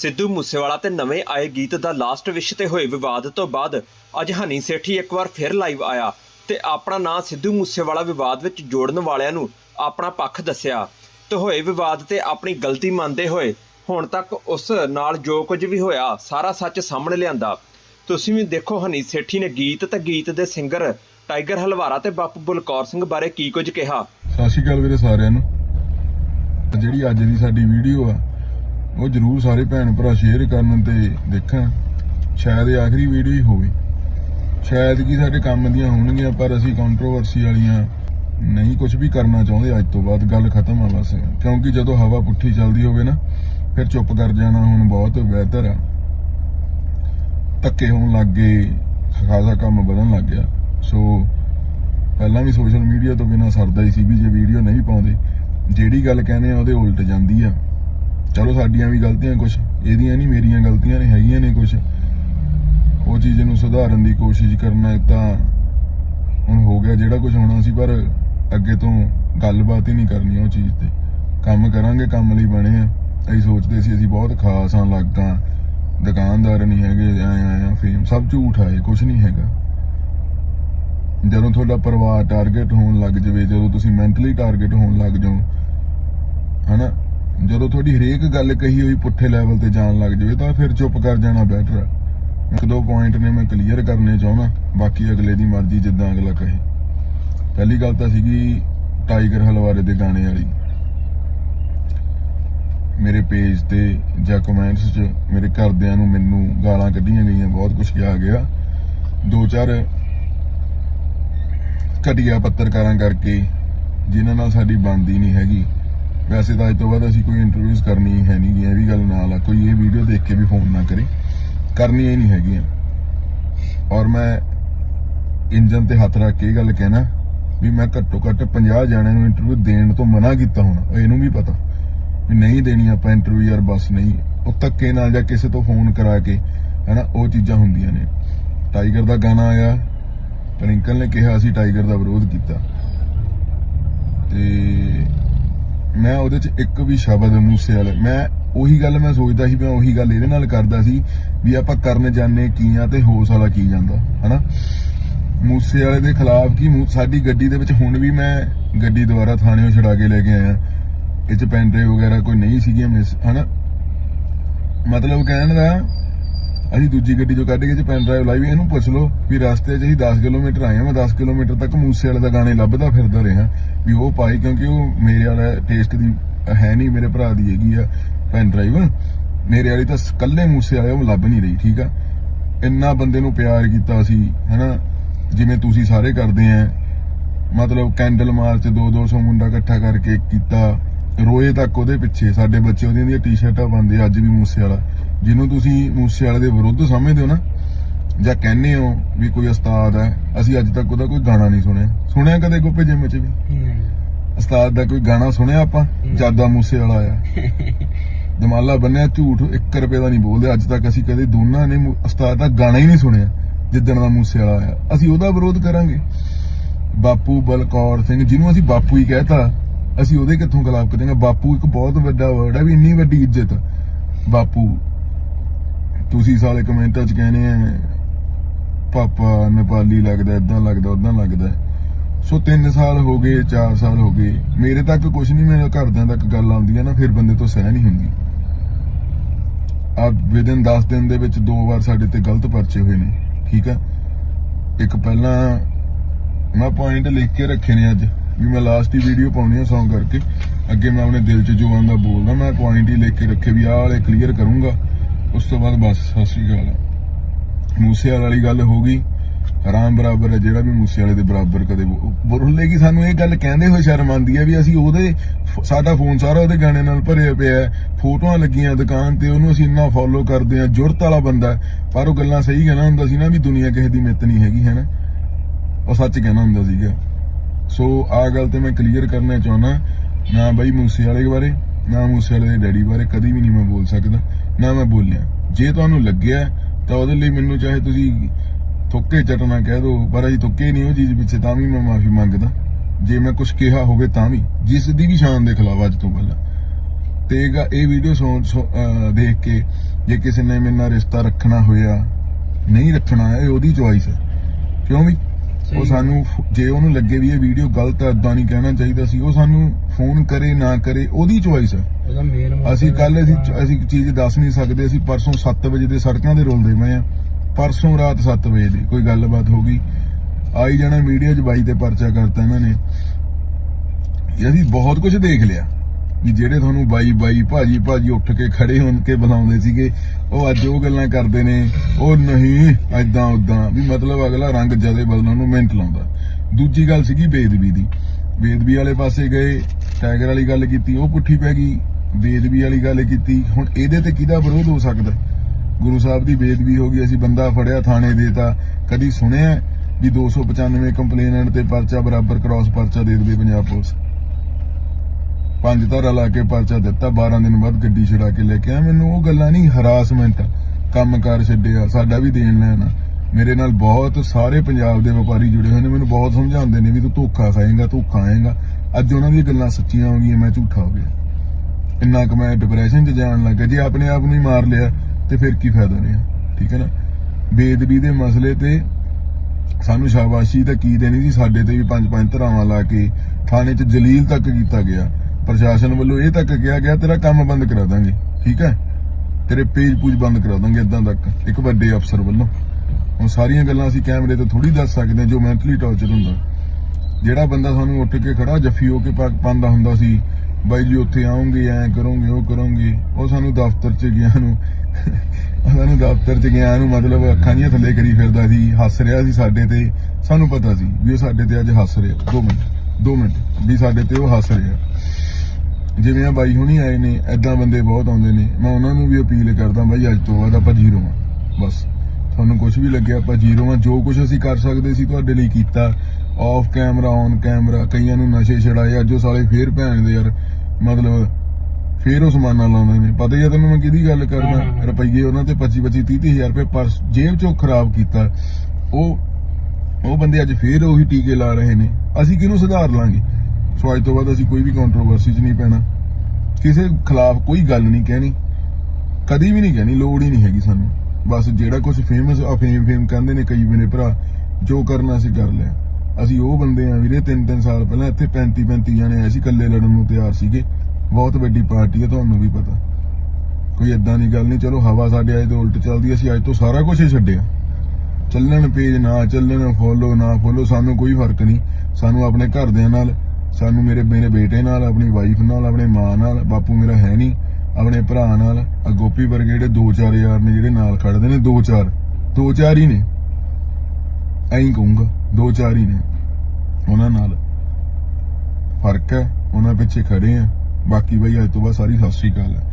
ਸਿੱਧੂ ਮੂਸੇਵਾਲਾ ਤੇ ਨਵੇਂ ਆਏ ਗੀਤ ਦਾ ਲਾਸਟ ਵਿਸ਼ ਤੇ ਹੋਏ ਵਿਵਾਦ ਤੋਂ ਬਾਅਦ ਅੱਜ ਹਨੀ ਸੇਠੀ ਇੱਕ ਵਾਰ ਫਿਰ ਲਾਈਵ ਆਇਆ ਤੇ ਆਪਣਾ ਨਾਂ ਸਿੱਧੂ ਮੂਸੇਵਾਲਾ ਵਿਵਾਦ ਵਿੱਚ ਜੋੜਨ ਵਾਲਿਆਂ ਨੂੰ ਆਪਣਾ ਪੱਖ ਦੱਸਿਆ। ਤੇ ਹੋਏ ਵਿਵਾਦ ਤੇ ਆਪਣੀ ਗਲਤੀ ਮੰਨਦੇ ਹੋਏ ਹੁਣ ਤੱਕ ਉਸ ਨਾਲ ਜੋ ਕੁਝ ਵੀ ਹੋਇਆ, ਸਾਰਾ ਸੱਚ ਸਾਹਮਣੇ ਲਿਆਂਦਾ। ਤੁਸੀਂ ਵੀ ਦੇਖੋ ਹਨੀ ਸੇਠੀ ਨੇ ਗੀਤ ਤੇ ਗੀਤ ਦੇ ਸਿੰਗਰ ਟਾਈਗਰ ਹਲਵਾਰਾ ਤੇ ਬਾਪੂ ਬਲਕੌਰ ਸਿੰਘ ਬਾਰੇ ਕੀ ਕੁਝ ਕਿਹਾ। ਸਤਿ ਸ਼੍ਰੀ ਅਕਾਲ ਵੀਰੇ ਸਾਰਿਆਂ ਨੂੰ। ਜਿਹੜੀ ਅੱਜ ਦੀ ਸਾਡੀ ਵੀਡੀਓ ਆ ਉਹ ਜਰੂਰ ਸਾਰੇ ਭੈਣ ਭਰਾ ਸ਼ੇਅਰ ਕਰਨ ਤੇ ਦੇਖਣ ਸ਼ਾਇਦ ਇਹ ਆਖਰੀ ਵੀਡੀਓ ਹੀ ਹੋਵੇ। ਸ਼ਾਇਦ ਕਿ ਸਾਡੇ ਕੰਮ ਦੀਆਂ ਹੋਣਗੀਆਂ, ਪਰ ਅਸੀਂ ਕੰਟਰੋਵਰਸੀ ਵਾਲੀਆਂ ਨਹੀਂ ਕੁਝ ਵੀ ਕਰਨਾ ਚਾਹੁੰਦੇ। ਅੱਜ ਤੋਂ ਬਾਅਦ ਗੱਲ ਖਤਮ ਆ ਬਸ। ਕਿਉਂਕਿ ਜਦੋਂ ਹਵਾ ਪੁੱਠੀ ਚੱਲਦੀ ਹੋਵੇ ਨਾ, ਫਿਰ ਚੁੱਪ ਕਰ ਜਾਣਾ ਹੁਣ ਬਹੁਤ ਬਿਹਤਰ ਆ। ਧੱਕੇ ਹੋਣ ਲੱਗ ਗਏ, ਖਾਸਾ ਕੰਮ ਵਧਣ ਲੱਗ ਗਿਆ। ਸੋ ਪਹਿਲਾਂ ਵੀ ਸੋਸ਼ਲ ਮੀਡੀਆ ਤੋਂ ਬਿਨਾ ਸਰਦਾ ਹੀ ਸੀ ਵੀ ਜੇ ਵੀਡੀਓ ਨਹੀਂ ਪਾਉਂਦੇ, ਜਿਹੜੀ ਗੱਲ ਕਹਿੰਦੇ ਆ ਉਹਦੇ ਉਲਟ ਜਾਂਦੀ ਆ। ਚਲੋ ਸਾਡੀਆਂ ਵੀ ਗਲਤੀਆਂ ਕੁਝ ਇਹਦੀਆਂ ਨਹੀਂ ਮੇਰੀਆਂ ਗਲਤੀਆਂ ਨੇ, ਹੈਗੀਆਂ ਨੇ ਕੁਝ ਉਹ ਚੀਜ਼ ਨੂੰ ਸੁਧਾਰਨ ਦੀ ਕੋਸ਼ਿਸ਼ ਕਰਨਾ ਤਾਂ ਹੁਣ ਹੋ ਗਿਆ ਜਿਹੜਾ ਕੁਝ ਹੋਣਾ ਸੀ, ਪਰ ਅੱਗੇ ਤੋਂ ਗੱਲਬਾਤ ਹੀ ਨਹੀਂ ਕਰਨੀ ਉਹ ਚੀਜ਼ ਤੇ। ਕੰਮ ਕਰਾਂਗੇ, ਕੰਮ ਲਈ ਬਣੇ ਆ। ਅਸੀਂ ਸੋਚਦੇ ਸੀ, ਅਸੀਂ ਬਹੁਤ ਖਾਸ ਆ ਲੱਗਾ ਦੁਕਾਨਦਾਰ ਨਹੀਂ ਹੈਗੇ ਆਏ ਆਏ ਫੇਮ ਸਭ ਝੂਠ ਆ ਇਹ ਕੁਝ ਨਹੀਂ ਹੈਗਾ। ਜਦੋਂ ਤੁਹਾਡਾ ਪਰਿਵਾਰ ਟਾਰਗੇਟ ਹੋਣ ਲੱਗ ਜਾਵੇ, ਜਦੋਂ ਤੁਸੀਂ ਮੈਂਟਲੀ ਟਾਰਗੇਟ ਹੋਣ ਲੱਗ ਜਾਓ, ਹਨਾ? ਜਦੋਂ ਤੁਹਾਡੀ ਹਰੇਕ ਗੱਲ ਕਹੀ ਹੋਈ ਪੁੱਠੇ ਲੈਵਲ ਤੇ ਜਾਣ ਲੱਗ ਜਾਵੇ, ਤਾਂ ਫਿਰ ਚੁੱਪ ਕਰ ਜਾਣਾ ਬੈਟਰ ਹੈ ਇੱਕ ਦੋ ਪੁਆਇੰਟ ਨੇ ਮੈਂ ਕਲੀਅਰ ਕਰਨੇ ਚਾਹੁੰਦਾ, ਬਾਕੀ ਅਗਲੇ ਦੀ ਮਰਜ਼ੀ ਜਿੱਦਾਂ ਅਗਲਾ ਕਹੇ। ਪਹਿਲੀ ਗੱਲ ਤਾਂ ਸੀਗੀ ਟਾਈਗਰ ਹਲਵਾਰੇ ਦੇ ਗਾਣੇ ਵਾਲੀ। ਮੇਰੇ ਪੇਜ ਤੇ ਜਾਂ ਕਮੈਂਟਸ 'ਚ ਮੇਰੇ ਘਰਦਿਆਂ ਨੂੰ ਮੈਨੂੰ ਗਾਲਾਂ ਕੱਢੀਆਂ ਗਈਆਂ, ਬਹੁਤ ਕੁਝ ਕਿਹਾ ਗਿਆ। ਦੋ ਚਾਰ ਘਟੀਆ ਪੱਤਰਕਾਰਾਂ ਕਰਕੇ, ਜਿਨ੍ਹਾਂ ਨਾਲ ਸਾਡੀ ਬਣਦੀ ਨਹੀਂ ਹੈਗੀ। ਵੈਸੇ ਤਾਂ ਅੱਜ ਤੋਂ ਬਾਅਦ ਅਸੀਂ ਕੋਈ ਇੰਟਰਵਿਊਜ਼ ਕਰਨੀ ਹੈ ਨਹੀਂ ਇਹ ਵੀ ਗੱਲ ਨਾਲ ਆ। ਕੋਈ ਇਹ ਵੀਡੀਓ ਦੇਖ ਕੇ ਵੀ ਫੋਨ ਨਾ ਕਰੇ। ਕਰਨੀਆਂ ਹੀ ਨਹੀਂ ਹੈਗੀਆਂ। ਔਰ ਮੈਂ ਇੰਜਨ ਤੇ ਹੱਥ ਰੱਖ ਕੇ ਇਹ ਗੱਲ ਕਹਿਣਾ ਵੀ ਮੈਂ ਘੱਟੋ ਘੱਟ 50 ਜਣਿਆਂ ਨੂੰ ਇੰਟਰਵਿਊ ਦੇਣ ਤੋਂ ਮਨਾ ਕੀਤਾ ਹੋਣਾ। ਇਹਨੂੰ ਵੀ ਪਤਾ ਵੀ ਨਹੀਂ ਦੇਣੀ ਆਪਾਂ ਇੰਟਰਵਿਊ ਯਾਰ, ਬਸ ਨਹੀਂ। ਉਹ ਧੱਕੇ ਨਾਲ ਜਾਂ ਕਿਸੇ ਤੋਂ ਫੋਨ ਕਰਾ ਕੇ, ਹੈਨਾ, ਉਹ ਚੀਜ਼ਾਂ ਹੁੰਦੀਆਂ ਨੇ। ਟਾਈਗਰ ਦਾ ਗਾਣਾ ਆਇਆ। ਪ੍ਰਿੰਕਲ ਨੇ ਕਿਹਾ ਅਸੀਂ ਟਾਈਗਰ ਦਾ ਵਿਰੋਧ ਕੀਤਾ। ਤੇ ਮੈਂ ਉਹਦੇ ਚ ਇੱਕ ਵੀ ਸ਼ਬਦ ਮੂਸੇ ਵਾਲੇ ਮੈਂ ਉਹੀ ਗੱਲ ਮੈਂ ਸੋਚਦਾ ਸੀ ਮੈਂ ਉਹੀ ਗੱਲ ਇਹਦੇ ਨਾਲ ਕਰਦਾ ਸੀ ਵੀ ਆਪਾਂ ਕਰਨ ਜਾਣੇ ਕੀ ਆ ਤੇ ਹੋਸ ਵਾਲਾ ਕੀ ਜਾਂਦਾ, ਹਨਾ? ਮੂਸੇ ਵਾਲੇ ਦੇ ਖਿਲਾਫ ਕੀ ਸਾਡੀ ਗੱਡੀ ਦੇ ਵਿੱਚ ਹੁਣ ਵੀ ਮੈਂ ਗੱਡੀ ਦੁਬਾਰਾ ਥਾਣੇੋਂ ਛੁਡਾ ਕੇ ਲੈ ਕੇ ਆਇਆ। ਇਹ ਚ ਪੈਨ ਪੈਂਟਰੇ ਵਗੈਰਾ ਕੋਈ ਨਹੀਂ ਸੀਗੀਆਂ, ਮਿਸ ਹਨਾ? ਮਤਲਬ ਕਹਿਣ ਦਾ ਅਸੀਂ ਦੂਜੀ ਗੱਡੀ ਚੋਂ ਕੱਢ ਕੇ ਚ ਪੈਨ ਡਰਾਈਵ ਲਾਈ ਇਹਨੂੰ ਪੁੱਛ ਲਓ ਵੀ ਰਸਤੇ 'ਚ ਅਸੀਂ 10 ਕਿਲੋਮੀਟਰ ਆਏ ਹਾਂ ਮੈਂ 10 ਕਿਲੋਮੀਟਰ ਤੱਕ ਮੂਸੇ ਵਾਲੇ ਦਾ ਗਾਣੇ ਲੱਭਦਾ ਫਿਰਦਾ ਰਿਹਾ ਵੀ ਉਹ ਪਾਈ ਕਿਉਂਕਿ ਉਹ ਮੇਰੇ ਵਾਲਾ ਟੇਸਟ ਦੀ ਹੈ ਨਹੀਂ, ਮੇਰੇ ਭਰਾ ਦੀ ਹੈਗੀ ਆ ਪੈਨ ਡਰਾਈਵ ਮੇਰੇ ਵਾਲੀ ਤਾਂ ਕੱਲੇ ਮੂਸੇ ਵਾਲੇ ਉਹ ਲੱਭ ਨਹੀਂ ਰਹੀ, ਠੀਕ ਆ? ਇੰਨਾ ਬੰਦੇ ਨੂੰ ਪਿਆਰ ਕੀਤਾ ਸੀ, ਹੈਨਾ? ਜਿਵੇਂ ਤੁਸੀਂ ਸਾਰੇ ਕਰਦੇ ਆ। ਮਤਲਬ ਕੈਂਡਲ ਮਾਰਚ 2-200 ਮੁੰਡਾ ਇਕੱਠਾ ਕਰਕੇ ਕੀਤਾ। ਰੋਏ ਤੱਕ ਉਹਦੇ ਪਿੱਛੇ, ਸਾਡੇ ਬੱਚੇ ਉਹਦੀਆਂ ਟੀ-ਸ਼ਰਟਾਂ ਪਾਉਂਦੇ ਅੱਜ ਵੀ ਮੂਸੇ ਵਾਲਾ। ਜਿਹਨੂੰ ਤੁਸੀਂ ਮੂਸੇ ਵਾਲੇ ਦੇ ਵਿਰੁੱਧ ਸਮਝਦੇ ਹੋ ਨਾ ਜਾਂ ਕਹਿੰਦੇ ਹੋ ਵੀ ਕੋਈ ਉਸਤਾਦ ਹੈ ਅਸੀਂ ਅੱਜ ਤੱਕ ਉਹਦਾ ਕੋਈ ਗਾਣਾ ਨਹੀਂ ਸੁਣਿਆ। ਸੁਣਿਆ ਕਦੇ ਗੋਪੇ ਜਿਮ ਚ ਵੀ? ਉਸਤਾਦ ਦਾ ਕੋਈ ਗਾਣਾ ਸੁਣਿਆ ਆਪਾਂ? ਜ਼ਿਆਦਾ ਮੂਸੇ ਵਾਲਾ ਆਇਆ। ਦਮਾਲਾ ਬੰਨਿਆ ਝੂਠ 1 ਰੁਪਏ ਦਾ ਨਹੀਂ ਬੋਲਦੇ। ਅੱਜ ਤੱਕ ਅਸੀਂ ਕਦੇ ਦੋਨਾਂ ਨੇ ਉਸਤਾਦ ਦਾ ਗਾਣਾ ਹੀ ਨਹੀਂ ਸੁਣਿਆ ਜਿੱਦਣ ਦਾ ਮੂਸੇ ਵਾਲਾ ਆਇਆ। ਅਸੀਂ ਉਹਦਾ ਵਿਰੋਧ ਕਰਾਂਗੇ। ਬਾਪੂ ਬਲਕੌਰ ਸਿੰਘ ਜਿਹਨੂੰ ਅਸੀਂ ਬਾਪੂ ਹੀ ਕਹਿਤਾ ਅਸੀਂ ਉਹਦੇ ਕਿੱਥੋਂ ਖਿਲਾਫ ਕਰਾਂਗੇ? ਬਾਪੂ ਇੱਕ ਬਹੁਤ ਵੱਡਾ ਵਰਡ ਹੈ ਵੀ ਇੰਨੀ ਵੱਡੀ ਇੱਜ਼ਤ। ਬਾਪੂ ਤੁਸੀਂ ਸਾਲੇ ਕਮੈਂਟਾਂ 'ਚ ਕਹਿੰਦੇ ਆ, ਪਾਪਾ, ਨੇਪਾਲੀ ਲੱਗਦਾ ਇਦਾਂ ਲੱਗਦਾ ਉਦਾਂ ਲੱਗਦਾ ਸੋ 3 ਸਾਲ ਹੋ ਗਏ 4 ਸਾਲ ਹੋ ਗਏ। ਮੇਰੇ ਤੱਕ ਕੁਝ ਨਹੀਂ, ਮੇਰੇ ਘਰਦਿਆਂ ਤੱਕ ਗੱਲ ਆਉਂਦੀ ਹੈ ਨਾ, ਫਿਰ ਬੰਦੇ ਤੋਂ ਸਹਿ ਨਹੀਂ ਹੁੰਦੀ। ਆ ਵਿਦਨ 10 ਦਿਨ ਦੇ ਵਿੱਚ ਦੋ ਵਾਰ ਸਾਡੇ ਤੇ ਗਲਤ ਪਰਚੇ ਹੋਏ ਨੇ, ਠੀਕ ਆ? ਇੱਕ ਪਹਿਲਾਂ ਮੈਂ ਪੁਆਇੰਟ ਲਿਖ ਕੇ ਰੱਖੇ ਨੇ ਅੱਜ, ਵੀ ਮੈਂ ਲਾਸਟ ਹੀ ਵੀਡੀਓ ਪਾਉਣੀ ਆ ਸੌਂਗ ਕਰਕੇ। ਅੱਗੇ ਮੈਂ ਆਪਣੇ ਦਿਲ 'ਚ ਜੋ ਆਉਂਦਾ ਬੋਲਦਾ, ਮੈਂ ਪੁਆਇੰਟ ਹੀ ਲਿਖ ਕੇ ਰੱਖੇ ਵੀ ਆਹ ਵਾਲੇ ਕਲੀਅਰ ਕਰੂੰਗਾ। ਉਸ ਤੋਂ ਬਾਅਦ ਬਸ, ਸਤਿ ਸ਼੍ਰੀ ਅਕਾਲ। ਮੂਸੇ ਵਾਲੀ ਗੱਲ ਹੋ ਗਈ। ਰਾਮ ਬਰਾਬਰ ਹੈ, ਜਿਹੜਾ ਵੀ ਮੂਸੇ ਵਾਲੇ ਦੇ ਬਰਾਬਰ ਕਦੇ ਬੁਰਲੇ ਕੀ ਸਾਨੂੰ ਇਹ ਗੱਲ ਕਹਿੰਦੇ ਹੋਏ ਸ਼ਰਮ ਆਉਂਦੀ ਹੈ ਵੀ ਅਸੀਂ ਉਹਦੇ ਸਾਡਾ ਫੋਨ ਸਾਰਾ ਉਹਦੇ ਗਾਣੇ ਨਾਲ ਭਰਿਆ ਪਿਆ ਹੈ, ਫੋਟੋਆਂ ਲੱਗੀਆਂ ਦੁਕਾਨ ਤੇ, ਉਹਨੂੰ ਅਸੀਂ ਇੰਨਾ ਫੋਲੋ ਕਰਦੇ ਹਾਂ, ਜੁਰਤ ਵਾਲਾ ਬੰਦਾ ਪਰ ਉਹ ਗੱਲਾਂ ਸਹੀ ਕਹਿਣਾ ਹੁੰਦਾ ਸੀ ਨਾ ਵੀ ਦੁਨੀਆ ਕਿਸੇ ਦੀ ਮਿੱਤ ਨਹੀਂ ਹੈਗੀ, ਹੈ ਨਾ? ਉਹ ਸੱਚ ਕਹਿਣਾ ਹੁੰਦਾ ਸੀਗਾ। ਸੋ ਆ ਗੱਲ ਤੇ ਮੈਂ ਕਲੀਅਰ ਕਰਨਾ ਚਾਹੁੰਦਾ, ਨਾ ਬਾਈ ਮੂਸੇ ਵਾਲੇ ਬਾਰੇ, ਨਾ ਮੂਸੇ ਵਾਲੇ ਦੇ ਡੈਡੀ ਬਾਰੇ, ਕਦੀ ਵੀ ਨਹੀਂ ਮੈਂ ਬੋਲ ਸਕਦਾ। ਨਾ ਮੈਂ ਬੋਲਿਆ। ਜੇ ਤੁਹਾਨੂੰ ਲੱਗਿਆ ਤਾਂ ਉਹਦੇ ਲਈ ਮੈਨੂੰ ਚਾਹੇ ਤੁਸੀਂ ਥੁੱਕੇ ਚਟਣਾ ਕਹਿ ਦਿਓ ਪਰ ਅਸੀਂ ਥੁੱਕੇ ਨਹੀਂ ਉਹ ਚੀਜ਼ ਪਿੱਛੇ, ਤਾਂ ਵੀ ਮੈਂ ਮਾਫੀ ਮੰਗਦਾ। ਜੇ ਮੈਂ ਕੁਝ ਕਿਹਾ ਹੋਵੇ ਤਾਂ ਵੀ, ਜਿਸ ਦੀ ਵੀ ਸ਼ਾਨ ਦੇ ਖਿਲਾਫ ਅੱਜ ਤੋਂ ਪਹਿਲਾਂ। ਤੇ ਇਹ ਵੀਡੀਓ ਸੁਣ ਦੇਖ ਕੇ ਜੇ ਕਿਸੇ ਨੇ ਮੇਰੇ ਨਾਲ ਰਿਸ਼ਤਾ ਰੱਖਣਾ ਹੋਇਆ, ਨਹੀਂ ਰੱਖਣਾ, ਇਹ ਉਹਦੀ ਚੁਆਇਸ ਹੈ। ਕਿਉਂ ਵੀ? ਉਹ ਸਾਨੂੰ ਜੇ ਉਹਨੂੰ ਲੱਗੇ ਵੀ ਇਹ ਵੀਡੀਓ ਗਲਤ ਹੈ ਇਦਾਂ ਨਹੀਂ ਕਹਿਣਾ ਚਾਹੀਦਾ ਸੀ ਉਹ ਸਾਨੂੰ ਫੋਨ ਕਰੇ ਨਾ ਕਰੇ ਉਹਦੀ ਚੁਆਇਸ ਹੈ ਉਹਦਾ ਮੇਨ ਅਸੀਂ ਕੱਲ ਅਸੀਂ ਅਸੀਂ ਚੀਜ਼ ਦੱਸ ਨਹੀਂ ਸਕਦੇ ਅਸੀਂ ਪਰਸੋਂ 7 ਵਜੇ ਦੇ ਸੜਕਾਂ ਦੇ ਰੁਲਦੇ ਪਏ ਆ ਪਰਸੋਂ ਰਾਤ 7 ਵਜੇ ਦੀ ਕੋਈ ਗੱਲਬਾਤ ਹੋ ਗਈ। ਆਈ ਜਾਣਾ ਮੀਡੀਆ 'ਚ ਬਾਈ ਤੇ ਪਰਚਾ ਕਰਤਾ ਇਹਨਾਂ ਨੇ। ਅਸੀਂ ਬਹੁਤ ਕੁਝ ਦੇਖ ਲਿਆ। ਵੀ ਜਿਹੜੇ ਤੁਹਾਨੂੰ ਬਾਈ ਬਾਈ ਭਾਜੀ ਭਾਜੀ ਉੱਠ ਕੇ ਖੜੇ ਹੋਣ ਕੇ ਬੁਲਾਉਂਦੇ ਸੀਗੇ, ਉਹ ਅੱਜ ਉਹ ਗੱਲਾਂ ਕਰਦੇ ਨੇ, ਉਹ ਨਹੀਂ ਐਦਾਂ ਉਦਾਂ ਵੀ ਮਤਲਬ ਅਗਲਾ ਰੰਗ ਜਦੇ ਬਦਲਣ ਨੂੰ ਮਿੰਟ ਲਾਉਂਦਾ। ਦੂਜੀ ਗੱਲ ਸੀਗੀ ਬੇਦਬੀ ਦੀ। ਬੇਦਬੀ ਵਾਲੇ ਪਾਸੇ ਗਏ, ਟਾਈਗਰ ਵਾਲੀ ਗੱਲ ਕੀਤੀ, ਉਹ ਪੁੱਠੀ ਪੈ ਗਈ। ਬੇਦਬੀ ਵਾਲੀ ਗੱਲ ਕੀਤੀ, ਹੁਣ ਇਹਦੇ ਤੇ ਕਿਹਦਾ ਵਿਰੋਧ ਹੋ ਸਕਦਾ? ਗੁਰੂ ਸਾਹਿਬ ਦੀ ਬੇਦਬੀ ਹੋ ਗਈ, ਅਸੀਂ ਬੰਦਾ ਫੜਿਆ, ਥਾਣੇ ਦੇਤਾ। ਕਦੀ ਸੁਣਿਆ ਵੀ 295 ਕੰਪਲੇਨੈਂਟ ਤੇ ਪਰਚਾ ਬਰਾਬਰ ਕ੍ਰਾਸ ਪਰਚਾ ਦੇ ਦੇਵੇ ਪੰਜਾਬ ਪੁਲਿਸ? ਪੰਜ ਧਾਰਾ ਲਾ ਕੇ ਪਰਚਾ ਦਿੱਤਾ 12 ਦਿਨ ਬਾਅਦ ਗੱਡੀ ਛੁਡਾ ਕੇ ਲੈ ਕੇ ਆ ਮੈਨੂੰ ਉਹ ਗੱਲਾਂ ਨਹੀਂ ਹਰਾਸਮੈਂਟ ਕੰਮ ਕੰਮਕਾਰ ਛੱਡਿਆ ਸਾਡਾ ਵੀ ਦੇਣ ਲੈਣਾ ਮੇਰੇ ਨਾਲ ਬਹੁਤ ਸਾਰੇ ਪੰਜਾਬ ਦੇ ਵਪਾਰੀ ਜੁੜੇ ਹੋਏ ਨੇ, ਮੈਨੂੰ ਬਹੁਤ ਸਮਝਾਉਂਦੇ ਨੇ ਵੀ ਤੂੰ ਧੋਖਾ ਖਾਏਂਗਾ, ਧੋਖਾ ਆਏਂਗਾ। ਅੱਜ ਉਹਨਾਂ ਦੀਆਂ ਗੱਲਾਂ ਸੱਚੀਆਂ ਹੋ ਗਈਆਂ, ਮੈਂ ਝੂਠਾ ਹੋ ਗਿਆ। ਇੰਨਾ ਕੁ ਮੈਂ ਡਿਪਰੈਸ਼ਨ 'ਚ ਜਾਣ ਲੱਗਾ, ਜੇ ਆਪਣੇ ਆਪ ਨੂੰ ਹੀ ਮਾਰ ਲਿਆ, ਤੇ ਫਿਰ ਕੀ ਫਾਇਦਾ ਰਿਹਾ? ਠੀਕ ਹੈ ਨਾ? ਬੇਦਬੀ ਦੇ ਮਸਲੇ ਤੇ ਸਾਨੂੰ ਸ਼ਾਬਾਸ਼ੀ ਤਾਂ ਕੀ ਦੇਣੀ ਸੀ, ਸਾਡੇ ਤੇ ਵੀ ਪੰਜ ਪੰਜ ਧਰਾਵਾਂ ਲਾ ਕੇ ਥਾਣੇ 'ਚ ਜਲੀਲ ਤੱਕ ਕੀਤਾ ਗਿਆ। ਪ੍ਰਸ਼ਾਸਨ ਵੱਲੋਂ ਇਹ ਤੱਕ ਕਿਹਾ ਗਿਆ, ਤੇਰਾ ਕੰਮ ਬੰਦ ਕਰਾ ਦਾਂਗੇ, ਠੀਕ ਹੈ? ਤੇਰੇ ਪੇਜ ਪੂਜ ਬੰਦ ਕਰਾ ਦਾਂਗੇ ਇਦਾਂ ਤੱਕ, ਇੱਕ ਵੱਡੇ ਅਫਸਰ ਵੱਲੋਂ। ਹੁਣ ਸਾਰੀਆਂ ਗੱਲਾਂ ਅਸੀਂ ਕੈਮਰੇ ਤੇ ਥੋੜੀ ਦੱਸ ਸਕਦੇ ਜੋ ਮੈਂਟਲੀ ਟੌਰਚਰ ਹੁੰਦਾ। ਜਿਹੜਾ ਬੰਦਾ ਸਾਨੂੰ ਉੱਠ ਕੇ ਖੜਾ, ਜੱਫੀ ਹੋ ਕੇ ਪਾਉਂਦਾ ਹੁੰਦਾ ਸੀ, ਬਾਈ ਜੀ ਉੱਥੇ ਆਉਂਗੇ, ਐ ਕਰੋਗੇ, ਉਹ ਕਰੋਗੇ, ਉਹ ਸਾਨੂੰ ਦਫ਼ਤਰ 'ਚ ਗਿਆ ਨੂੰ ਸਾਨੂੰ ਦਫ਼ਤਰ 'ਚ ਗਿਆ ਨੂੰ ਮਤਲਬ ਅੱਖਾਂ ਦੀਆਂ ਥੱਲੇ ਕਰੀ ਫਿਰਦਾ ਸੀ, ਹੱਸ ਰਿਹਾ ਸੀ ਸਾਡੇ ਤੇ, ਸਾਨੂੰ ਪਤਾ ਸੀ ਵੀ ਉਹ ਸਾਡੇ ਤੇ ਅੱਜ ਹੱਸ ਰਿਹਾ 2 ਮਿੰਟ 2 ਮਿੰਟ, ਵੀ ਸਾਡੇ ਤੇ ਉਹ ਹੱਸ ਰਿਹਾ। ਜਿਵੇਂ ਆ ਬਾਈ ਹੁਣੀ ਆਏ ਨੇ ਐਦਾਂ ਬੰਦੇ ਬਹੁਤ ਆਉਂਦੇ ਨੇ। ਮੈਂ ਉਹਨਾਂ ਨੂੰ ਵੀ ਅਪੀਲ ਕਰਦਾ ਬਾਈ ਅੱਜ ਤੋਂ ਬਾਅਦ ਆਪਾਂ ਜ਼ੀਰੋ ਆ। ਬਸ। ਤੁਹਾਨੂੰ ਕੁਝ ਵੀ ਲੱਗਿਆ ਆਪਾਂ ਜ਼ੀਰੋ ਆ। ਜੋ ਕੁਝ ਅਸੀਂ ਕਰ ਸਕਦੇ ਸੀ ਤੁਹਾਡੇ ਲਈ ਕੀਤਾ। ਆਫ ਕੈਮਰਾ ਔਨ ਕੈਮਰਾ ਕਈਆਂ ਨੂੰ ਨਸ਼ੇ ਛੜਾਏ ਅੱਜ ਉਹ ਸਾਲੇ ਫੇਰ ਭੈਣ ਦੇ ਯਾਰ ਮਤਲਬ ਫੇਰ ਉਹ ਸਮਾਨਾ ਲਾਉਂਦੇ ਨੇ। ਪਤਾ ਹੀ ਆ ਤੈਨੂੰ ਮੈਂ ਕਿਹਦੀ ਗੱਲ ਕਰਦਾ। ਰੁਪਈਏ ਉਹਨਾਂ ਤੇ 25 25 30 ਹਜ਼ਾਰ ਰੁਪਏ ਪਰਸ ਜੇਬ ਚੋਂ ਖਰਾਬ ਕੀਤਾ। ਉਹ ਉਹ ਬੰਦੇ ਅੱਜ ਫੇਰ ਉਹੀ ਟੀਕੇ ਲਾ ਰਹੇ ਨੇ। ਅਸੀਂ ਕਿਹਨੂੰ ਸੁਧਾਰ ਲਾਂਗੇ? ਸੋ ਅੱਜ ਤੋਂ ਬਾਅਦ ਅਸੀਂ ਕੋਈ ਵੀ ਕੰਟਰੋਵਰਸੀ 'ਚ ਨਹੀਂ ਪੈਣਾ। ਕਿਸੇ ਖਿਲਾਫ ਕੋਈ ਗੱਲ ਨਹੀਂ ਕਹਿਣੀ। ਕਦੀ ਵੀ ਨਹੀਂ ਕਹਿਣੀ, ਲੋੜ ਹੀ ਨਹੀਂ ਹੈਗੀ ਸਾਨੂੰ। ਬਸ ਜਿਹੜਾ ਕੁਝ ਫੇਮਸ ਆ ਫੇਮ ਫੇਮ ਕਹਿੰਦੇ ਨੇ ਕਈ ਮੇਰੇ ਭਰਾ, ਜੋ ਕਰਨਾ ਸੀ ਕਰ ਲਿਆ। ਅਸੀਂ ਉਹ ਬੰਦੇ ਆ ਵੀਰੇ ਤਿੰਨ ਤਿੰਨ ਸਾਲ ਪਹਿਲਾਂ ਇੱਥੇ 35 35 ਜਣੇ ਆਏ ਸੀ, ਇਕੱਲੇ ਲੜਨ ਨੂੰ ਤਿਆਰ ਸੀਗੇ। ਬਹੁਤ ਵੱਡੀ ਪਾਰਟੀ ਹੈ ਤੁਹਾਨੂੰ ਵੀ ਪਤਾ। ਕੋਈ ਏਦਾਂ ਦੀ ਗੱਲ ਨਹੀਂ, ਚਲੋ ਹਵਾ ਸਾਡੇ ਅੱਜ ਤੋਂ ਉਲਟ ਚੱਲਦੀ ਅਸੀਂ ਅੱਜ ਤੋਂ ਸਾਰਾ ਕੁਝ ਹੀ ਛੱਡਿਆ। ਚੱਲਣ ਪੇਜ ਨਾ ਚੱਲਣ ਫੋਲੋ ਨਾ ਫੋਲੋ ਸਾਨੂੰ ਕੋਈ ਫ਼ਰਕ ਨਹੀਂ। ਸਾਨੂੰ ਆਪਣੇ ਘਰਦਿਆਂ ਨਾਲ ਸਾਨੂੰ ਮੇਰੇ ਮੇਰੇ ਬੇਟੇ ਨਾਲ, ਆਪਣੀ ਵਾਈਫ ਨਾਲ, ਆਪਣੇ ਮਾਂ ਨਾਲ, ਬਾਪੂ ਮੇਰਾ ਹੈ ਨਹੀਂ, ਆਪਣੇ ਭਰਾ ਨਾਲ ਆ ਗੋਪੀ ਵਰਗੇ ਜਿਹੜੇ 2-4 ਯਾਰ ਨੇ ਜਿਹੜੇ ਨਾਲ ਖੜਦੇ ਨੇ 2-4 2-4 ਹੀ ਨੇ। ਐਂ ਕਹੂੰਗਾ 2-4 ਹੀ ਨੇ, ਉਹਨਾਂ ਨਾਲ। ਫ਼ਰਕ ਹੈ, ਉਹਨਾਂ ਪਿੱਛੇ ਖੜੇ ਆ। ਬਾਕੀ ਬਈ, ਅੱਜ ਤੋਂ ਬਾਅਦ ਸਾਰੀ ਸਤਿ ਸ਼੍ਰੀ ਅਕਾਲ ਹੈ।